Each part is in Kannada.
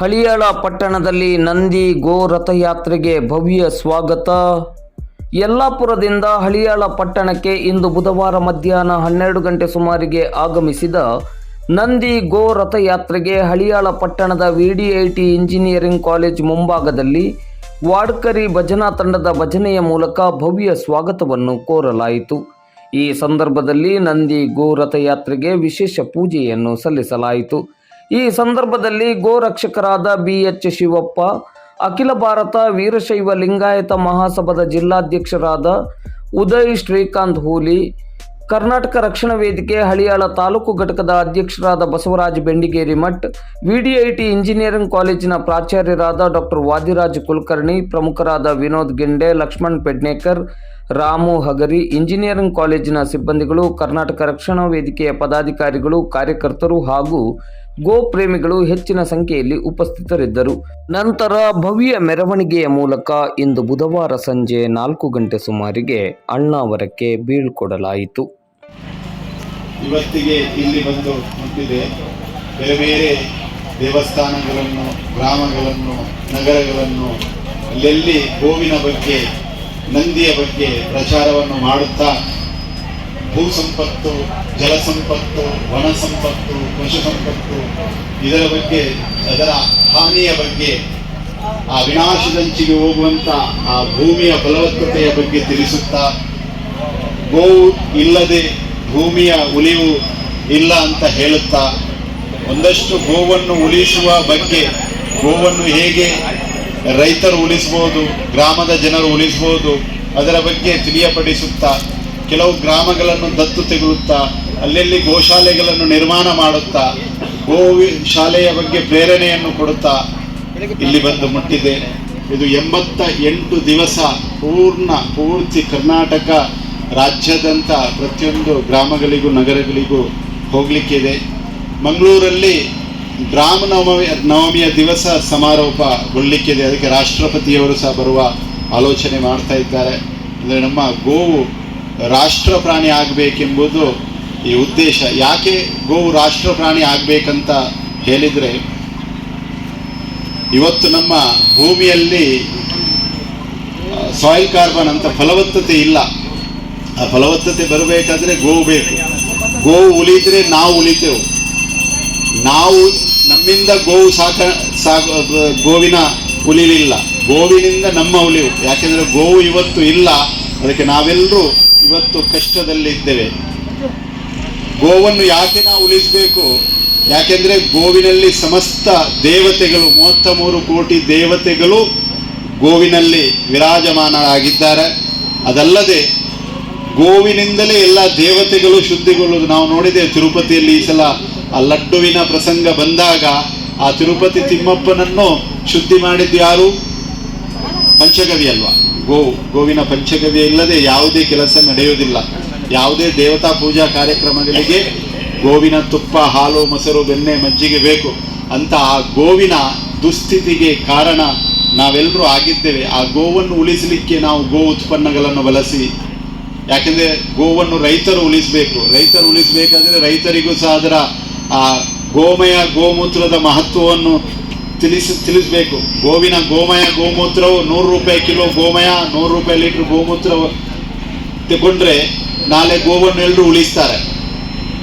ಹಳಿಯಾಳ ಪಟ್ಟಣದಲ್ಲಿ ನಂದಿ ಗೋ ರಥಯಾತ್ರೆಗೆ ಭವ್ಯ ಸ್ವಾಗತ. ಯಲ್ಲಾಪುರದಿಂದ ಹಳಿಯಾಳ ಪಟ್ಟಣಕ್ಕೆ ಇಂದು ಬುಧವಾರ ಮಧ್ಯಾಹ್ನ ಹನ್ನೆರಡು ಗಂಟೆ ಸುಮಾರಿಗೆ ಆಗಮಿಸಿದ ನಂದಿ ಗೋ ರಥಯಾತ್ರೆಗೆ ಹಳಿಯಾಳ ಪಟ್ಟಣದ ವಿಡಿಐಟಿ ಇಂಜಿನಿಯರಿಂಗ್ ಕಾಲೇಜ್ ಮುಂಭಾಗದಲ್ಲಿ ವಾಡ್ಕರಿ ಭಜನಾ ತಂಡದ ಭಜನೆಯ ಮೂಲಕ ಭವ್ಯ ಸ್ವಾಗತವನ್ನು ಕೋರಲಾಯಿತು. ಈ ಸಂದರ್ಭದಲ್ಲಿ ನಂದಿ ಗೋ ರಥಯಾತ್ರೆಗೆ ವಿಶೇಷ ಪೂಜೆಯನ್ನು ಸಲ್ಲಿಸಲಾಯಿತು. ಈ ಸಂದರ್ಭದಲ್ಲಿ ಗೋರಕ್ಷಕರಾದ ಬಿ ಎಚ್ ಶಿವಪ್ಪ, ಅಖಿಲ ಭಾರತ ವೀರಶೈವ ಲಿಂಗಾಯತ ಮಹಾಸಭಾದ ಜಿಲ್ಲಾಧ್ಯಕ್ಷರಾದ ಉದಯ್ ಶ್ರೀಕಾಂತ್ ಹೂಲಿ, ಕರ್ನಾಟಕ ರಕ್ಷಣಾ ವೇದಿಕೆ ಹಳಿಯಾಳ ತಾಲೂಕು ಘಟಕದ ಅಧ್ಯಕ್ಷರಾದ ಬಸವರಾಜ್ ಬೆಂಡಿಗೇರಿ ಮಠ್, ವಿಡಿಐಟಿ ಇಂಜಿನಿಯರಿಂಗ್ ಕಾಲೇಜಿನ ಪ್ರಾಚಾರ್ಯರಾದ ಡಾಕ್ಟರ್ ವಾದಿರಾಜ್ ಕುಲಕರ್ಣಿ, ಪ್ರಮುಖರಾದ ವಿನೋದ್ ಗೆಂಡೆ, ಲಕ್ಷ್ಮಣ್ ಪೆಡ್ನೇಕರ್ ರಾಮು ಹಗರಿ ಇಂಜಿನಿಯರಿಂಗ್ ಕಾಲೇಜಿನ ಸಿಬ್ಬಂದಿಗಳು, ಕರ್ನಾಟಕ ರಕ್ಷಣಾ ವೇದಿಕೆಯ ಪದಾಧಿಕಾರಿಗಳು, ಕಾರ್ಯಕರ್ತರು ಹಾಗೂ ಗೋ ಪ್ರೇಮಿಗಳು ಹೆಚ್ಚಿನ ಸಂಖ್ಯೆಯಲ್ಲಿ ಉಪಸ್ಥಿತರಿದ್ದರು. ನಂತರ ಭವ್ಯ ಮೆರವಣಿಗೆಯ ಮೂಲಕ ಇಂದು ಬುಧವಾರ ಸಂಜೆ ನಾಲ್ಕು ಗಂಟೆ ಸುಮಾರಿಗೆ ಅಣ್ಣಾವರಕ್ಕೆ ಬೀಳ್ಕೊಡಲಾಯಿತು ಇವತ್ತಿಗೆ ಇಲ್ಲಿ ಬಂದು ಮುಟ್ಟಿದೆ. ಬೇರೆ ಬೇರೆ ದೇವಸ್ಥಾನಗಳನ್ನು, ಗ್ರಾಮಗಳನ್ನು, ನಗರಗಳನ್ನು, ಅಲ್ಲೆಲ್ಲಿ ಗೋವಿನ ಬಗ್ಗೆ ನಂದಿಯ ಬಗ್ಗೆ ಪ್ರಚಾರವನ್ನು ಮಾಡುತ್ತಾ ಭೂ ಸಂಪತ್ತು ಜಲ ಸಂಪತ್ತು ವನ ಸಂಪತ್ತು ಪಶು ಸಂಪತ್ತು ಇದರ ಬಗ್ಗೆ, ಅದರ ಹಾನಿಯ ಬಗ್ಗೆ, ಆ ವಿನಾಶದಂಚಿಗೆ ಹೋಗುವಂತ ಆ ಭೂಮಿಯ ಫಲವತ್ತತೆಯ ಬಗ್ಗೆ ತಿಳಿಸುತ್ತಾ, ಗೋವು ಇಲ್ಲದೆ ಭೂಮಿಯ ಉಳಿವು ಇಲ್ಲ ಅಂತ ಹೇಳುತ್ತಾ, ಒಂದಷ್ಟು ಗೋವನ್ನು ಉಳಿಸುವ ಬಗ್ಗೆ, ಗೋವನ್ನು ಹೇಗೆ ರೈತರು ಉಳಿಸ್ಬೋದು ಗ್ರಾಮದ ಜನರು ಉಳಿಸ್ಬೋದು ಅದರ ಬಗ್ಗೆ ತಿಳಿಯಪಡಿಸುತ್ತಾ, ಕೆಲವು ಗ್ರಾಮಗಳನ್ನು ದತ್ತು ತೆಗೆಯುತ್ತಾ, ಅಲ್ಲೆಲ್ಲಿ ಗೋಶಾಲೆಗಳನ್ನು ನಿರ್ಮಾಣ ಮಾಡುತ್ತಾ, ಗೋವಿ ಶಾಲೆಯ ಬಗ್ಗೆ ಪ್ರೇರಣೆಯನ್ನು ಕೊಡುತ್ತಾ ಇಲ್ಲಿ ಬಂದು ಮುಟ್ಟಿದೆ. ಇದು ಎಂಬತ್ತ ಎಂಟು ದಿವಸ ಪೂರ್ಣ, ಪೂರ್ತಿ ಕರ್ನಾಟಕ ರಾಜ್ಯದಂತ ಪ್ರತಿಯೊಂದು ಗ್ರಾಮಗಳಿಗೂ, ನಗರಗಳಿಗೂ ಹೋಗಲಿಕ್ಕಿದೆ. ಮಂಗಳೂರಲ್ಲಿ ರಾಮನವಮಿ ನವಮಿಯ ದಿವಸ ಸಮಾರೋಪಗೊಳ್ಳಿಕ್ಕಿದೆ ಅದಕ್ಕೆ ರಾಷ್ಟ್ರಪತಿಯವರು ಸಹ ಬರುವ ಆಲೋಚನೆ ಮಾಡ್ತಾ ಇದ್ದಾರೆ. ಅಂದರೆ ನಮ್ಮ ಗೋವು ರಾಷ್ಟ್ರ ಪ್ರಾಣಿ ಆಗಬೇಕೆಂಬುದು ಈ ಉದ್ದೇಶ. ಯಾಕೆ ಗೋವು ರಾಷ್ಟ್ರ ಪ್ರಾಣಿ ಆಗಬೇಕಂತ ಹೇಳಿದರೆ, ಇವತ್ತು ನಮ್ಮ ಭೂಮಿಯಲ್ಲಿ ಸಾಯಿಲ್ ಕಾರ್ಬನ್ ಅಂತ ಫಲವತ್ತತೆ ಇಲ್ಲ. ಆ ಫಲವತ್ತತೆ ಬರಬೇಕಾದ್ರೆ ಗೋವು ಬೇಕು. ಗೋವು ಉಳಿದ್ರೆ ನಾವು ಉಳಿತೇವೆ. ನಾವು ನಮ್ಮಿಂದ ಗೋವು ಸಾಕ ಸಾಕ ಗೋವಿನ ಉಳಿಲಿಲ್ಲ ಗೋವಿನಿಂದ ನಮ್ಮ ಉಳಿವು ಯಾಕೆಂದ್ರೆ ಗೋವು ಇವತ್ತು ಇಲ್ಲ. ಅದಕ್ಕೆ ನಾವೆಲ್ಲರೂ ಇವತ್ತು ಕಷ್ಟದಲ್ಲಿದ್ದೇವೆ ಗೋವನ್ನು ಯಾಕೆ ನಾವು ಉಳಿಸಬೇಕು? ಯಾಕೆಂದ್ರೆ ಗೋವಿನಲ್ಲಿ ಸಮಸ್ತ ದೇವತೆಗಳು ಮೂವತ್ತ ಮೂರು ಕೋಟಿ ದೇವತೆಗಳು ಗೋವಿನಲ್ಲಿ ವಿರಾಜಮಾನರಾಗಿದ್ದಾರೆ. ಅದಲ್ಲದೆ ಗೋವಿನಿಂದಲೇ ಎಲ್ಲ ದೇವತೆಗಳು ಶುದ್ಧಿಗೊಳ್ಳುವುದು ನಾವು ನೋಡಿದೆ ತಿರುಪತಿಯಲ್ಲಿ ಈ ಸಲ ಆ ಲಡ್ಡುವಿನ ಪ್ರಸಂಗ ಬಂದಾಗ ಆ ತಿರುಪತಿ ತಿಮ್ಮಪ್ಪನನ್ನು ಶುದ್ಧಿ ಮಾಡಿದ್ದು ಯಾರು? ಪಂಚಗವಿ ಅಲ್ವಾ? ಗೋವು ಗೋವಿನ ಪಂಚಗವಿ ಇಲ್ಲದೆ ಯಾವುದೇ ಕೆಲಸ ನಡೆಯುವುದಿಲ್ಲ. ಯಾವುದೇ ದೇವತಾ ಪೂಜಾ ಕಾರ್ಯಕ್ರಮಗಳಿಗೆ ಗೋವಿನ ತುಪ್ಪ, ಹಾಲು, ಮೊಸರು, ಬೆಣ್ಣೆ, ಮಜ್ಜಿಗೆ ಬೇಕು. ಅಂತ ಆ ಗೋವಿನ ದುಸ್ಥಿತಿಗೆ ಕಾರಣ ನಾವೆಲ್ಲರೂ ಆಗಿದ್ದೇವೆ. ಆ ಗೋವನ್ನು ಉಳಿಸಲಿಕ್ಕೆ ನಾವು ಗೋ ಉತ್ಪನ್ನಗಳನ್ನು ಬಳಸಿ. ಯಾಕೆಂದರೆ ಗೋವನ್ನು ರೈತರು ಉಳಿಸಬೇಕು. ರೈತರು ಉಳಿಸಬೇಕಾದ್ರೆ ರೈತರಿಗೂ ಸಹ ಅದರ ಆ ಗೋಮಯ ಗೋಮೂತ್ರದ ಮಹತ್ವವನ್ನು ತಿಳಿಸಿ ತಿಳಿಸಬೇಕು. ಗೋವಿನ ಗೋಮಯ ಗೋಮೂತ್ರವು ನೂರು ರೂಪಾಯಿ ಕಿಲೋ ಗೋಮಯ, ನೂರು ರೂಪಾಯಿ ಲೀಟ್ರ್ ಗೋಮೂತ್ರ ತಗೊಂಡ್ರೆ ನಾಳೆ ಗೋವನ್ನು ಎಲ್ಲರೂ ಉಳಿಸ್ತಾರೆ.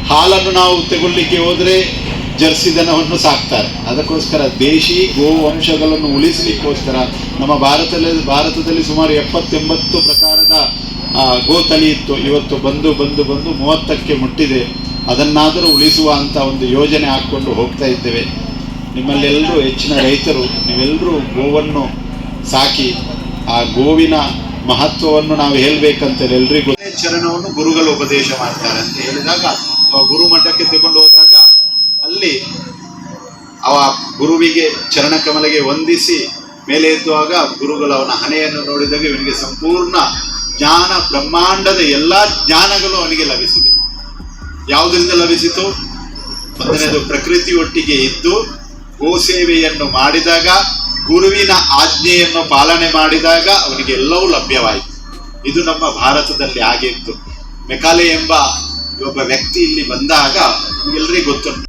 ಹಾಲನ್ನು ನಾವು ತಗೊಳ್ಳಿಕ್ಕೆ ಹೋದರೆ ಜರ್ಸಿ ದನವನ್ನು ಸಾಕ್ತಾರೆ. ಅದಕ್ಕೋಸ್ಕರ ದೇಶಿ ಗೋವಂಶಗಳನ್ನು ಉಳಿಸಲಿಕ್ಕೋಸ್ಕರ ನಮ್ಮ ಭಾರತದಲ್ಲಿ ಭಾರತದಲ್ಲಿ ಸುಮಾರು ಎಪ್ಪತ್ತೆಂಬತ್ತು ಪ್ರಕಾರದ ಗೋ ತಳಿ ಇತ್ತು. ಇವತ್ತು ಬಂದು ಬಂದು ಬಂದು ಮೂವತ್ತಕ್ಕೆ ಮುಟ್ಟಿದೆ. ಅದನ್ನಾದರೂ ಉಳಿಸುವ ಅಂತ ಒಂದು ಯೋಜನೆ ಹಾಕ್ಕೊಂಡು ಹೋಗ್ತಾ ಇದ್ದೇವೆ. ನಿಮ್ಮಲ್ಲೆಲ್ಲರೂ ಹೆಚ್ಚಿನ ರೈತರು, ನೀವೆಲ್ಲರೂ ಗೋವನ್ನು ಸಾಕಿ, ಆ ಗೋವಿನ ಮಹತ್ವವನ್ನು ನಾವು ಹೇಳ್ಬೇಕಂತ ಎಲ್ರಿಗೂ ಚರಣವನ್ನು ಗುರುಗಳು ಉಪದೇಶ ಮಾಡ್ತಾರೆ ಅಂತ ಹೇಳಿದಾಗ ಗುರು ಮಠಕ್ಕೆ ತಗೊಂಡು ಹೋದಾಗ, ಅಲ್ಲಿ ಅವ ಗುರುವಿಗೆ ಚರಣ ಕಮಲಿಗೆ ವಂದಿಸಿ ಮೇಲೆ ಎದ್ದುವಾಗ ಗುರುಗಳು ಅವನ ಹಣೆಯನ್ನು ನೋಡಿದಾಗ ಇವನಿಗೆ ಸಂಪೂರ್ಣ ಜ್ಞಾನ, ಬ್ರಹ್ಮಾಂಡದ ಎಲ್ಲ ಜ್ಞಾನಗಳು ಅವನಿಗೆ ಲಭಿಸಿದೆ. ಯಾವುದರಿಂದ ಲಭಿಸಿತು? ಮೊದಲನೇದು ಪ್ರಕೃತಿ ಒಟ್ಟಿಗೆ ಇದ್ದು ಗೋಸೇವೆಯನ್ನು ಮಾಡಿದಾಗ, ಗುರುವಿನ ಆಜ್ಞೆಯನ್ನು ಪಾಲನೆ ಮಾಡಿದಾಗ ಅವನಿಗೆ ಎಲ್ಲವೂ ಲಭ್ಯವಾಯಿತು. ಇದು ನಮ್ಮ ಭಾರತದಲ್ಲಿ ಆಗಿತ್ತು ಮೆಕಾಲೆ ಎಂಬ ಒಬ್ಬ ವ್ಯಕ್ತಿ ಇಲ್ಲಿ ಬಂದಾಗ ಎಲ್ಲರಿಗೂ ಗೊತ್ತುಂಟು.